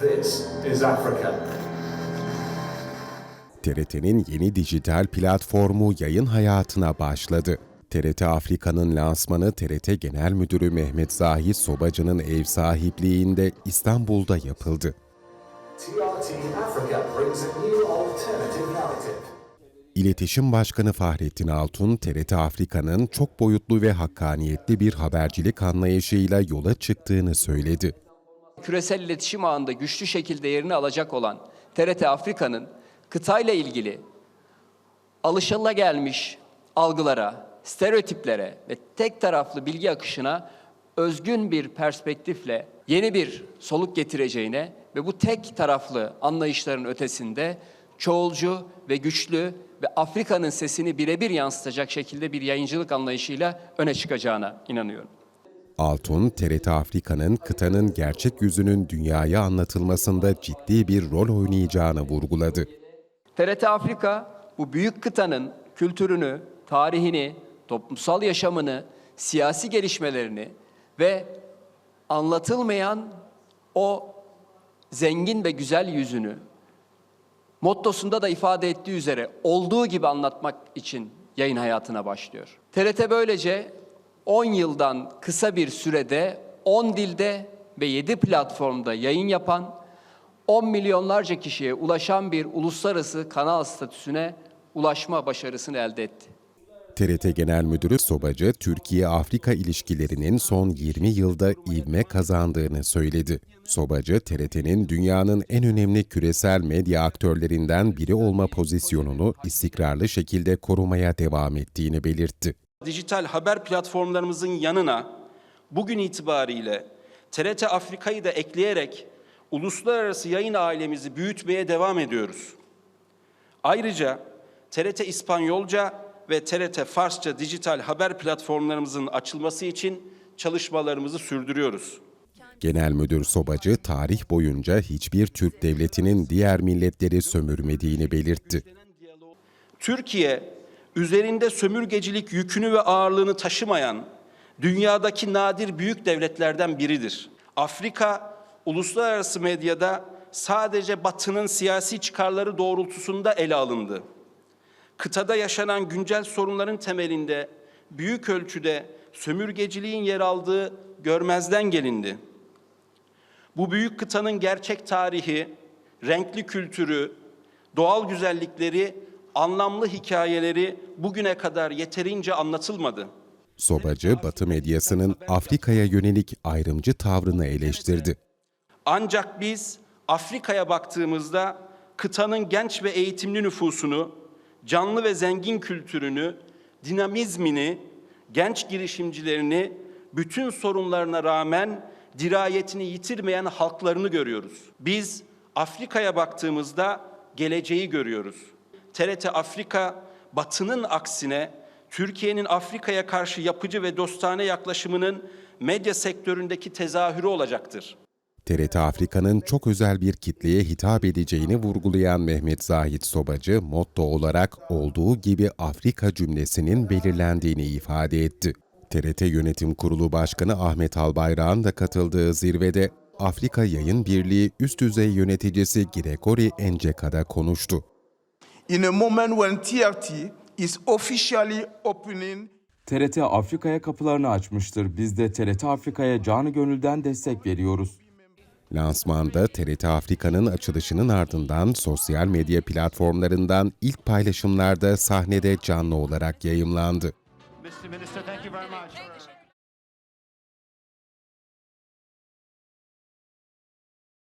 This is Africa. TRT'nin yeni dijital platformu yayın hayatına başladı. TRT Afrika'nın lansmanı TRT Genel Müdürü Mehmet Zahit Sobacı'nın ev sahipliğinde İstanbul'da yapıldı. TRT Africa brings a new alternative narrative. İletişim Başkanı Fahrettin Altun, TRT Afrika'nın çok boyutlu ve hakkaniyetli bir habercilik anlayışıyla yola çıktığını söyledi. Küresel iletişim ağında güçlü şekilde yerini alacak olan TRT Afrika'nın kıtayla ilgili alışılagelmiş algılara, stereotiplere ve tek taraflı bilgi akışına özgün bir perspektifle yeni bir soluk getireceğine ve bu tek taraflı anlayışların ötesinde çoğulcu ve güçlü ve Afrika'nın sesini birebir yansıtacak şekilde bir yayıncılık anlayışıyla öne çıkacağına inanıyorum. Altun, TRT Afrika'nın kıtanın gerçek yüzünün dünyaya anlatılmasında ciddi bir rol oynayacağını vurguladı. TRT Afrika bu büyük kıtanın kültürünü, tarihini, toplumsal yaşamını, siyasi gelişmelerini ve anlatılmayan o zengin ve güzel yüzünü mottosunda da ifade ettiği üzere olduğu gibi anlatmak için yayın hayatına başlıyor. TRT böylece 10 yıldan kısa bir sürede 10 dilde ve 7 platformda yayın yapan 10 milyonlarca kişiye ulaşan bir uluslararası kanal statüsüne ulaşma başarısını elde etti. TRT Genel Müdürü Sobacı, Türkiye-Afrika ilişkilerinin son 20 yılda ivme kazandığını söyledi. Sobacı, TRT'nin dünyanın en önemli küresel medya aktörlerinden biri olma pozisyonunu istikrarlı şekilde korumaya devam ettiğini belirtti. Dijital haber platformlarımızın yanına bugün itibariyle TRT Afrika'yı da ekleyerek uluslararası yayın ailemizi büyütmeye devam ediyoruz. Ayrıca TRT İspanyolca ve TRT Farsça dijital haber platformlarımızın açılması için çalışmalarımızı sürdürüyoruz. Genel Müdür Sobacı, tarih boyunca hiçbir Türk devletinin diğer milletleri sömürmediğini belirtti. Türkiye, üzerinde sömürgecilik yükünü ve ağırlığını taşımayan dünyadaki nadir büyük devletlerden biridir. Afrika, uluslararası medyada sadece Batı'nın siyasi çıkarları doğrultusunda ele alındı. Kıtada yaşanan güncel sorunların temelinde büyük ölçüde sömürgeciliğin yer aldığı görmezden gelindi. Bu büyük kıtanın gerçek tarihi, renkli kültürü, doğal güzellikleri, anlamlı hikayeleri bugüne kadar yeterince anlatılmadı. Sobacı, Batı medyasının Afrika'ya yönelik ayrımcı tavrını eleştirdi. Ancak biz Afrika'ya baktığımızda kıtanın genç ve eğitimli nüfusunu, canlı ve zengin kültürünü, dinamizmini, genç girişimcilerini, bütün sorunlarına rağmen dirayetini yitirmeyen halklarını görüyoruz. Biz Afrika'ya baktığımızda geleceği görüyoruz. TRT Afrika Batı'nın aksine Türkiye'nin Afrika'ya karşı yapıcı ve dostane yaklaşımının medya sektöründeki tezahürü olacaktır. TRT Afrika'nın çok özel bir kitleye hitap edeceğini vurgulayan Mehmet Zahit Sobacı, motto olarak olduğu gibi Afrika cümlesinin belirlendiğini ifade etti. TRT Yönetim Kurulu Başkanı Ahmet Albayrak'ın da katıldığı zirvede Afrika Yayın Birliği üst düzey yöneticisi Gregory Enceka'da konuştu. İn a moment when TRT is officially opening TRT Afrika'ya kapılarını açmıştır. Biz de TRT Afrika'ya canı gönülden destek veriyoruz. Lansmanda TRT Afrika'nın açılışının ardından sosyal medya platformlarından ilk paylaşımlarda sahnede canlı olarak yayımlandı. Mr. Minister, thank you very much.